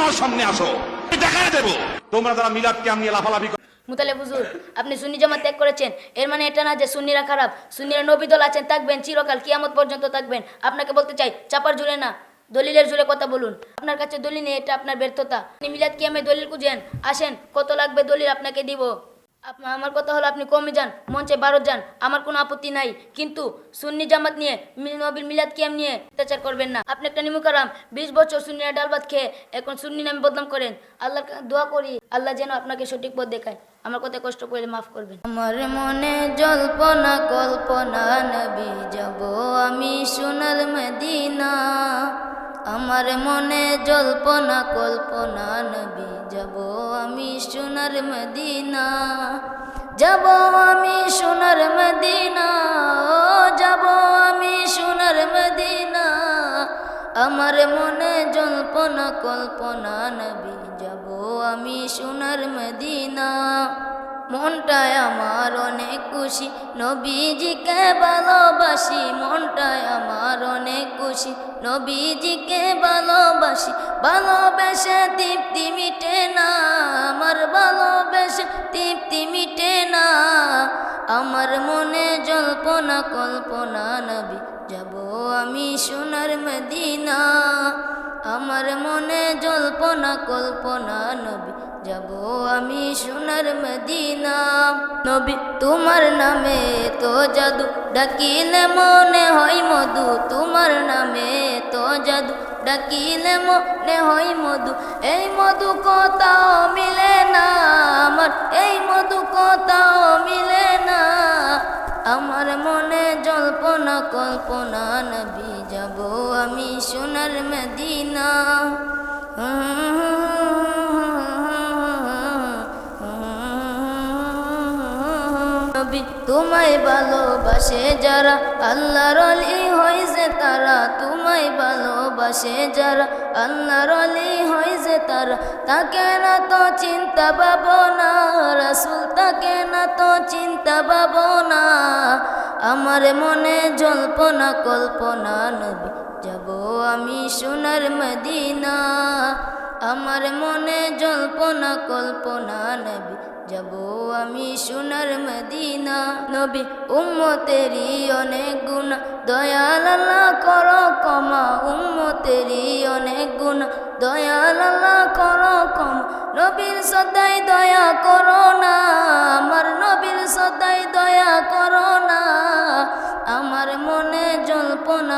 আমার সামনে আসো। তোমরা লাফালাফি মুতালে হুজুর, আপনি সুন্নি ত্যাগ করেছেন। এর মানে এটা না যে সুন্নিরা খারাপ। সুন্নিরা নবী দল আছেন, থাকবেন, চিরকাল কিয়ামত পর্যন্ত থাকবেন। আপনাকে বলতে চাই, চাপার জুড়ে না, দলিলের জুড়ে কথা বলুন। আপনার কাছে দলিল নেই, এটা আপনার ব্যর্থতা। মিলাদ কিয়ামে দলিল খুঁজেন, আসেন, কত লাগবে দলিল আপনাকে দিব। আমার কথা হলো আপনি কমে যান, মঞ্চে ভারত যান, আমার কোনো আপত্তি নাই। কিন্তু সুন্নি জামাত নিয়ে নবীর মিলাদ কিয়াম নিয়ে অত্যাচার করবেন না। আপনি একটা নিমুকারাম বিশ বছর সুন্নিরা ডাল খেয়ে এখন সুন্নি নামে বদনাম করেন। আল্লাহ দোয়া করি, আল্লাহ যেন আপনাকে সঠিক পথ দেখায়। আমার কথা কষ্ট করলে মাফ করবেন। আমার মনে জল্পনা, কল্পনা, নবী যাব আমি সোনার মদিনা। আমার মনে জল্পনা, কল্পনা, নবী যাব আমি সোনার মদিনা। যাব আমি সোনার মদিনা যাব আমি সোনার মদিনা। আমার মনে জল্পনা, কল্পনা, নবী যাব আমি সোনার মদিনা। মনটায় আমার অনেক খুশি, নবীজিকে ভালোবাসি মনটায় আমার খুশি, নবীজিকে ভালোবাসি। ভালোবেসে তৃপ্তি মিটে না, আমার ভালোবেসে তৃপ্তি মিটে না। আমার মনে জল্পনা, কল্পনা, নবী, যাব আমি সোনার মদিনা। আমার মনে জল্পনা, কল্পনা, নবী, যাব আমি সোনার মদিনা। নবী, তোমার নামে তো জাদু, ডাকিলে মনে হয় জাদু ডাকিলে মনে হয় মধু। এই মধু কোথাও মিলে না আমার, এই মধু কোথাও মিলে না। আমার মনে জল্পনা, কল্পনা নবী, যাব আমি সোনার মদিনা। নবী, তোমায় ভালোবাসে যারা। আল্লাহর অলি হয়েছে তারা, তোমায় ভালোবাসে যারা। আল্লাহর অলি হয়েছে তারা, তাকে না তো চিন্তা ভাবনা রাসুল তাকে না তো চিন্তা ভাবনা আমার মনে জল্পনা, কল্পনা নবী, যাব আমি সোনার মদিনা। আমার মনে জল্পনা, কল্পনা নবী। যাব আমি সোনার মদিনা। নবী, উম্মতেরই অনেক গুণা। দয়াল আল্লাহ করো কমা উম্মতেরই অনেক গুণা। দয়াল আল্লাহ করো কমা নবীর সদাই দয়া করো না।